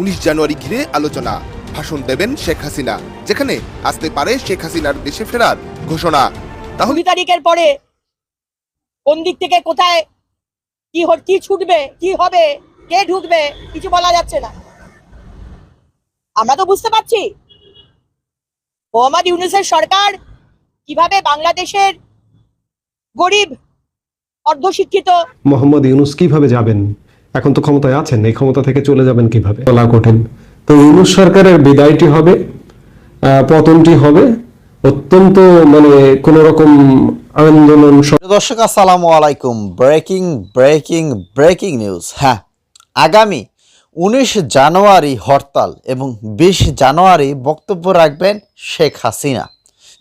উনিশ জানুয়ারি ঘিরে আলোচনা। ভাষণ দেবেন শেখ হাসিনা যেখানে আসতে পারে শেখ হাসিনার দেশে ফেরার ঘোষণা। তাহলে তারিখের পরে কোন দিক থেকে কোথায় কি কি ছুটবে কি হবে কে ঢুকবে কিছু বলা যাচ্ছে না। আমরা তো বুঝতে পারছি। মোহাম্মদ ইউনুসের সরকার কীভাবে বাংলাদেশের গরিব অর্ধশিক্ষিত মোহাম্মদ ইউনুস কীভাবে যাবেন? এখন তো ক্ষমতায় আছেন, এই ক্ষমতা থেকে চলে যাবেন কীভাবে? বলা কঠিন। তো ইউনুস সরকারের বিদায়টি হবে পতনটি হবে, অত্যন্ত মানে কোন রকম আন্দোলন দর্শক, আসসালামু আলাইকুম। Breaking breaking breaking news. হ্যাঁ আগামী উনিশ জানুয়ারি হরতাল এবং বিশ জানুয়ারি বক্তব্য রাখবেন শেখ হাসিনা।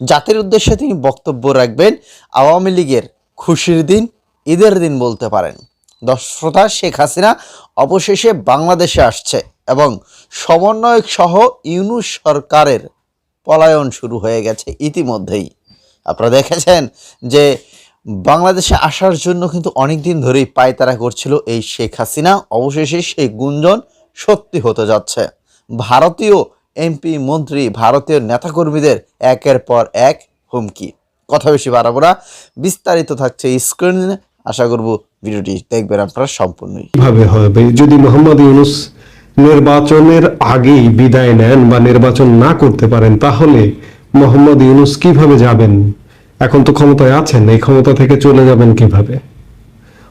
জাতির উদ্দেশ্যে তিনি বক্তব্য রাখবেন আওয়ামী লীগের খুশির দিন, ঈদের দিন বলতে পারেন। দর্শকতা শেখ হাসিনা অবশেষে বাংলাদেশে আসছে এবং সমন্বয়ক সহ ইউনুস সরকারের পলায়ন শুরু হয়ে গেছে ইতিমধ্যেই। আপনারা দেখেছেন যে বাংলাদেশে আসার জন্য কিন্তু অনেক দিন ধরেই পায়তারা করছিল এই শেখ হাসিনা। অবশেষে সেই গুঞ্জন সত্যি হতে যাচ্ছে। ভারতীয় এমপি, মন্ত্রী, ভারতীয় নেতাকর্মীদের একের পর এক হুমকি। কথা বেশি বাড়াবো না। বিস্তারিত থাকছে স্ক্রিনে আশা করব ভিডিওটি দেখবেন আপনারা সম্পূর্ণই। কীভাবে হবে? যদি মোহাম্মদ ইউনুস নির্বাচনের আগেই বিদায় নেন বা নির্বাচন না করতে পারেন, তাহলে মোহাম্মদ ইউনুস কীভাবে যাবেন? এখন তো ক্ষমতায় আছেন, এই ক্ষমতা থেকে চলে যাবেন কীভাবে?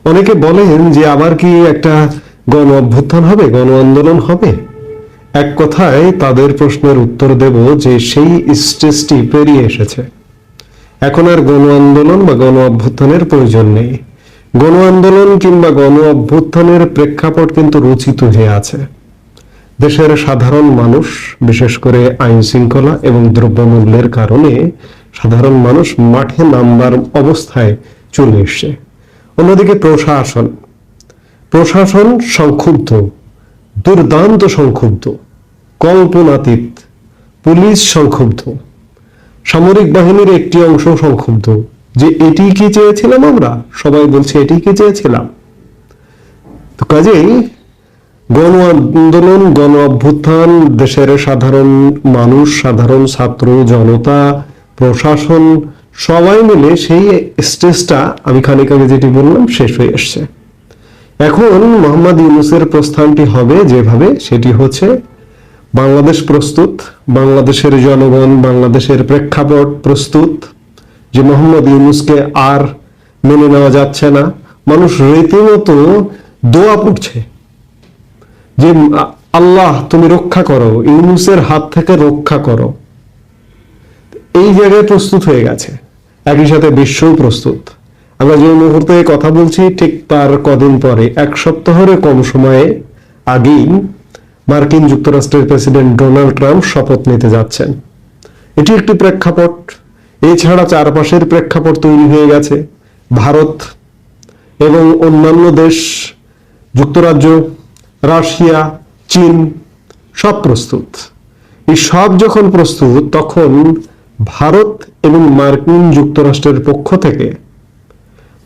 অনেকে বলেন যে আবার কি একটা গণ অভ্যুত্থান হবে, গণ আন্দোলন হবে? এক কথায় তাদের প্রশ্নের উত্তর দেব যে সেই স্টেজটি পেরিয়ে এসেছে। এখন আর গণ আন্দোলন বা গণ অভ্যুত্থানের প্রয়োজন নেই। গণ আন্দোলন কিংবা গণ অভ্যুত্থানের প্রেক্ষাপট কিন্তু রচিত হয়ে আছে। দেশের সাধারণ মানুষ, বিশেষ করে আইন শৃঙ্খলা এবং দ্রব্যমূল্যের কারণে সাধারণ মানুষ মাঠে নামবার অবস্থায় চলে এসছে। অন্যদিকে প্রশাসন। প্রশাসন সংক্ষুব্ধ, দুর্দান্ত সংক্ষুব্ধ, কল্পনাতীত, পুলিশ সংক্ষুব্ধ, সামরিক বাহিনীর একটি অংশ সংক্ষুব্ধ। যে এটি কি চেয়েছিলাম আমরা? সবাই বলছে, এটি কি চেয়েছিলাম? তো কাজেই গণ আন্দোলন, গণ অভ্যুত্থান, দেশের সাধারণ মানুষ, সাধারণ ছাত্র, জনতা, প্রশাসন, সবাই মিলে সেই স্টেজটা আমি খানিক আগে যেটি বললাম, শেষ হয়ে এসছে। এখন মোহাম্মদ ইউনুসের প্রস্থানটি হবে যেভাবে, সেটি হচ্ছে বাংলাদেশ প্রস্তুত, বাংলাদেশের জনগণ, বাংলাদেশের প্রেক্ষাপট প্রস্তুত যে মোহাম্মদ ইউনুসকে আর মেনে নেওয়া যাচ্ছে না, মানুষ রীতিমতো দোয়া পড়ছে যে, আল্লাহ, তুমি রক্ষা করো, ইউনুসের হাত থেকে রক্ষা করো। এই জায়গায় প্রস্তুত হয়ে গেছে। একই সাথে বিশ্বও প্রস্তুত। আমরা যে মুহূর্তে কথা বলছি, ঠিক তার কদিন পরে, এক সপ্তাহের কম সময়ে আগেই মার্কিন যুক্তরাষ্ট্রের প্রেসিডেন্ট ডোনাল্ড ট্রাম্প শপথ নিতে যাচ্ছেন। এটি একটি প্রেক্ষাপট। এছাড়া চারপাশের প্রেক্ষাপট তৈরি হয়ে গেছে। ভারত এবং অন্যান্য দেশ, যুক্তরাজ্য, রাশিয়া, চীন, সব প্রস্তুত। এই সব যখন প্রস্তুত, তখন ভারত এবং মার্কিন যুক্তরাষ্ট্রের পক্ষ থেকে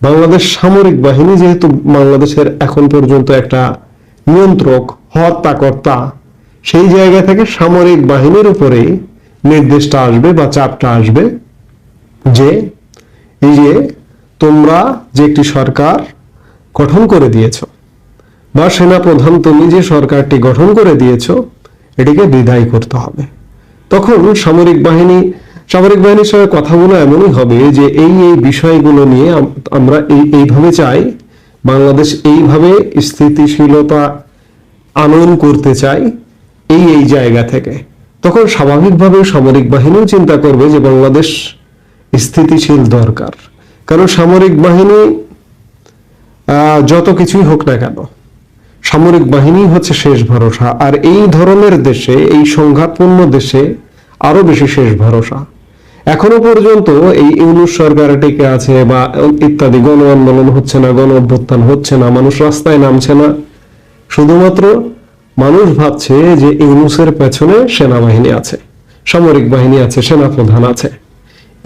বাংলাদেশ সামরিক বাহিনী, যেহেতু বাংলাদেশের এখন পর্যন্ত একটা নিয়ন্ত্রক, হত্যাকর্তা, সেই জায়গা থেকে সামরিক বাহিনীর উপরে নির্দেশটা আসবে বা চাপটা আসবে। যে এই যে তোমরা যে একটি সরকার গঠন করে দিয়েছ বা সেনা প্রধান তুমি যে সরকারটি গঠন করে দিয়েছ, এটিকে বিদায় করতে হবে। তখন সামরিক বাহিনী, সামরিক বাহিনীর সঙ্গে কথাগুলো এমনই হবে যে এই এই বিষয়গুলো নিয়ে আমরা এই, এইভাবে চাই, বাংলাদেশ এইভাবে স্থিতিশীলতা আনয়ন করতে চাই, এই এই জায়গা থেকে। তখন স্বাভাবিকভাবে সামরিক বাহিনীও চিন্তা করবে যে বাংলাদেশ স্থিতিশীল দরকার। কারণ সামরিক বাহিনী যত কিছুই হোক না কেন, সামরিক বাহিনী হচ্ছে শেষ ভরসা। আর এই ধরনের দেশে, এই সংঘাতপূর্ণ দেশে আরও বেশি শেষ ভরসা। এখনও পর্যন্ত এই ইউনুস সরকার টিকে আছে বা ইত্যাদি, গণ আন্দোলন হচ্ছে না, গণ অভ্যুত্থান হচ্ছে না, মানুষ রাস্তায় নামছে না। শুধুমাত্র মানুষ ভাবছে যে ইউনুসের পেছনে সেনাবাহিনী আছে, সামরিক বাহিনী আছে সেনা প্রধান আছে।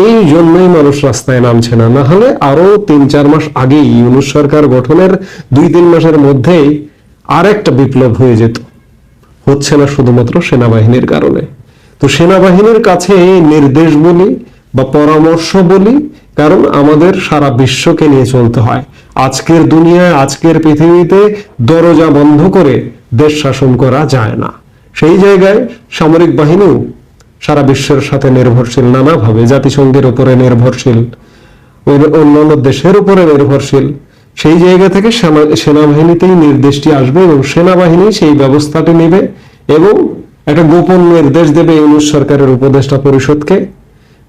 এই জন্যই মানুষ রাস্তায় নামছে না। না হলে আরও তিন চার মাস আগেই ইউনুস সরকার গঠনের দুই তিন মাসের মধ্যেই আরেকটা বিপ্লব হয়ে যেত। হচ্ছে না শুধুমাত্র সেনাবাহিনীর কারণে। তো সেনাবাহিনীর কাছে নির্দেশ বলি বা পরামর্শ বলি, কারণ আমাদের সারা বিশ্বকে নিয়ে চলতে হয়। আজকের দুনিয়ায়, আজকের পৃথিবীতে দরজা বন্ধ করে দেশ শাসন করা যায় না। সেই জায়গায় সামরিক বাহিনীও সারা বিশ্বের সাথে নির্ভরশীল, নানাভাবে জাতিসংঘের উপরে নির্ভরশীল অন্যান্য দেশের উপরে নির্ভরশীল, সেই জায়গা থেকে সেনা- সেনাবাহিনীতেই নির্দেশটি আসবে এবং সেনাবাহিনী সেই ব্যবস্থাটি নেবে এবং একটা গোপন নির্দেশ দেবে ইউনুস সরকারের উপদেষ্টা পরিষদকে।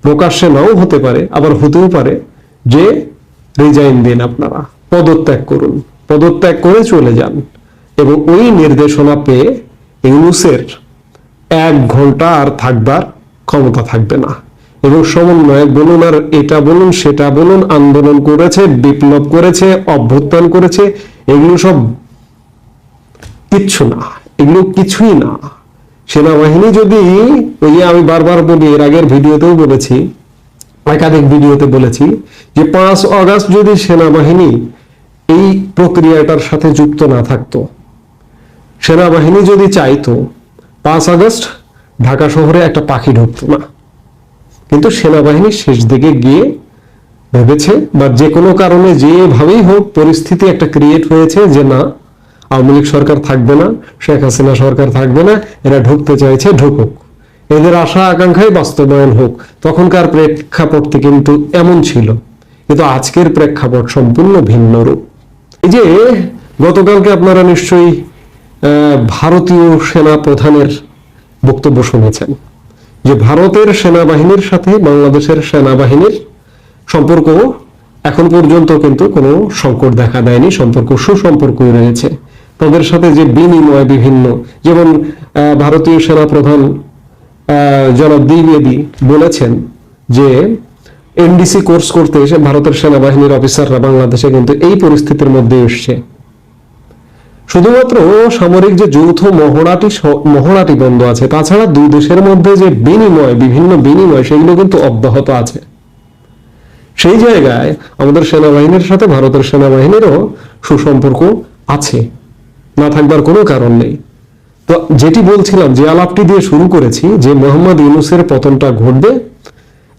প্রকাশ্যে নাও হতে পারে, আবার হতেও পারে যে রিজাইন দিন আপনারা, পদত্যাগ করুন, পদত্যাগ করে চলে যান এবং ওই নির্দেশনা পেয়ে ইউনুসের এক ঘণ্টা আর থাকবার ক্ষমতা থাকবে না। এবং সমন্বয়ক বলুন আর এটা বলুন, সেটা বলুন, আন্দোলন করেছে, বিপ্লব করেছে, অভ্যুত্থান করেছে, এগুলো সব কিচ্ছু না, এগুলো কিছুই না। সেনাবাহিনী যদি ওই যে আমি বারবার বলি, এর আগের ভিডিওতেও বলেছি, একাধিক ভিডিওতে বলেছি, যে পাঁচ অগাস্ট যদি সেনাবাহিনী এই প্রক্রিয়াটার সাথে যুক্ত না থাকতো, সেনাবাহিনী যদি চাইতো পাঁচ আগস্ট ঢাকা শহরে একটা পাখি ঢুকতো না। কিন্তু সেনাবাহিনী শেষ দিকে গিয়ে ভেবেছে বা যে কোনো কারণে যেভাবেই হোক পরিস্থিতি একটা ক্রিয়েট হয়েছে যে না, আওয়ামী লীগ সরকার থাকবে না, শেখ হাসিনা সরকার থাকবে না, এরা ঢুকতে চাইছে, ঢুকুক। এদের আশা আকাঙ্ক্ষাই বাস্তবায়ন হোক। তখনকার প্রেক্ষাপটটি কিন্তু এমন ছিল। কিন্তু আজকের প্রেক্ষাপট সম্পূর্ণ ভিন্ন রূপ। এই যে গতকালকে আপনারা নিশ্চয়ই ভারতীয় সেনা প্রধানের বক্তব্য শুনেছেন যে ভারতের সেনাবাহিনীর সাথে বাংলাদেশের সেনাবাহিনীর সম্পর্ক এখন পর্যন্ত কিন্তু কোনো সংকট দেখা দেয়নি, সম্পর্ক সুসম্পর্কই রয়েছে। তাদের সাথে যে বিনিময় বিভিন্ন, যেমন ভারতীয় সেনা প্রধান জনাব দ্বিবেদী বলেছেন যে এনডিসি কোর্স করতে এসে ভারতের সেনাবাহিনীর অফিসাররা বাংলাদেশে কিন্তু এই পরিস্থিতির মধ্যে এসছে। শুধুমাত্র সামরিক যে যৌথ মহড়াটি মহড়াটি বন্ধ আছে, তাছাড়া দুই দেশের মধ্যে যে বিনিময়, বিভিন্ন বিনিময়, সেগুলো কিন্তু অব্যাহত আছে। সেই জায়গায় আমাদের সেনাবাহিনীর সাথে ভারতের সেনাবাহিনীরও সুসম্পর্ক আছে। না থাকবার কোনো কারণ নেই। তো যেটি বলছিলাম, যে আলাপটি দিয়ে শুরু করেছি, যে মোহাম্মদ ইউনুসের পতনটা ঘটবে,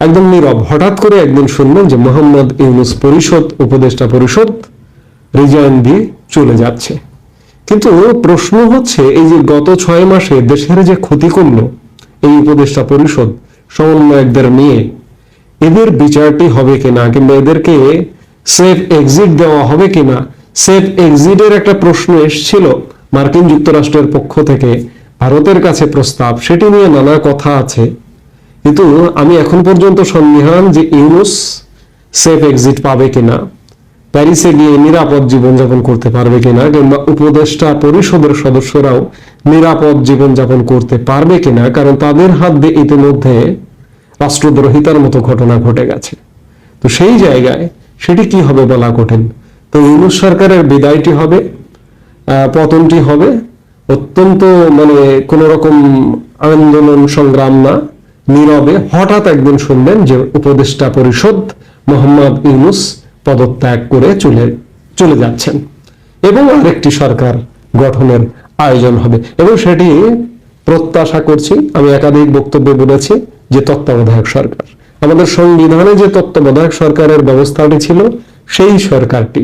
একদম নীরব। হঠাৎ করে একদিন শুনলেন যে মোহাম্মদ ইউনুস পরিষদ, উপদেষ্টা পরিষদ রিজাইন দিয়ে চলে যাচ্ছে। কিন্তু প্রশ্ন হচ্ছে, এই যে গত ছয় মাসে দেশের যে ক্ষতি করল, এই উপদেষ্টা পরিষদ, সমন্বয়কদের নিয়ে, এদের বিচারটি হবে কিনা কিংবা এদেরকে সেফ এক্সিট দেওয়া হবে কিনা সেফ এক্সিটের একটা প্রশ্ন এসেছিল মার্কিন যুক্তরাষ্ট্রের পক্ষ থেকে, ভারতের কাছে প্রস্তাব, সেটি নিয়ে নানা কথা আছে। কিন্তু আমি এখন পর্যন্ত সন্দিহান যে ইউনুস সেফ এক্সিট পাবে কিনা। প্যারিসে গিয়ে নিরাপদ জীবনযাপন করতে পারবে কিনা কিংবা উপদেষ্টা পরিষদের সদস্যরাও নিরাপদ জীবনযাপন করতে পারবে কিনা, কারণ তাদের হাত দিয়ে ইতিমধ্যে রাষ্ট্রদ্রোহিতার মতো ঘটনা ঘটে গেছে। তো সেই জায়গায় সেটি কি হবে বলা কঠিন। তো ইউনুস সরকারের বিদায়টি হবে পতনটি হবে, অত্যন্ত মানে কোন রকম আন্দোলন সংগ্রাম না, নীরবে। হঠাৎ একদিন শুনলেন যে উপদেষ্টা পরিষদ মোহাম্মদ ইউনুস পদত্যাগ করে চলে চলে যাচ্ছেন। এবং আরেকটি সরকার গঠনের আয়োজন হবে। এবং সেটি প্রত্যাশা করছি, আমি একাধিক বক্তব্যে বলেছি, যে তত্ত্বাবধায়ক সরকার। আমাদের সংবিধানে যে তত্ত্বাবধায়ক সরকারের ব্যবস্থাটি ছিল, সেই সরকারটি।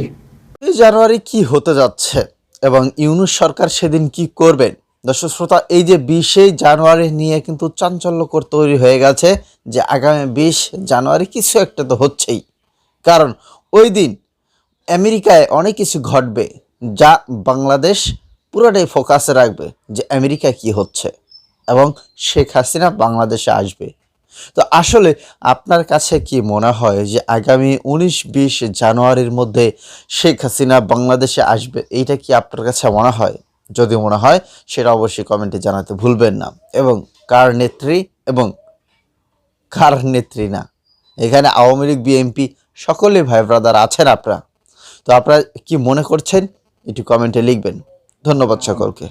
জানুয়ারি কি হতে যাচ্ছে এবং ইউনুস সরকার সেদিন কি করবেন? দর্শক শ্রোতা, এই যে বিশে জানুয়ারি নিয়ে কিন্তু চাঞ্চল্যকর তৈরি হয়ে গেছে যে আগামী বিশ জানুয়ারি কিছু একটা তো হচ্ছেই। কারণ ওই দিন আমেরিকায় অনেক কিছু ঘটবে যা বাংলাদেশ পুরোটাই ফোকাসে রাখবে যে আমেরিকা কি হচ্ছে এবং শেখ হাসিনা বাংলাদেশে আসবে। তো আসলে আপনার কাছে কি মনে হয় যে আগামী উনিশ বিশ জানুয়ারির মধ্যে শেখ হাসিনা বাংলাদেশে আসবে, এইটা কি আপনার কাছে মনে হয়? যদি মনে হয়, সেটা অবশ্যই কমেন্টে জানাতে ভুলবেন না। এবং কার নেত্রী এবং কার নেত্রী না? এখানে আওয়ামী লীগ, বিএনপি সকলে ভাই ব্রাদার আছেন আপনারা। তো আপনারা কি মনে করছেন? একটু কমেন্টে লিখবেন। ধন্যবাদ সকলকে।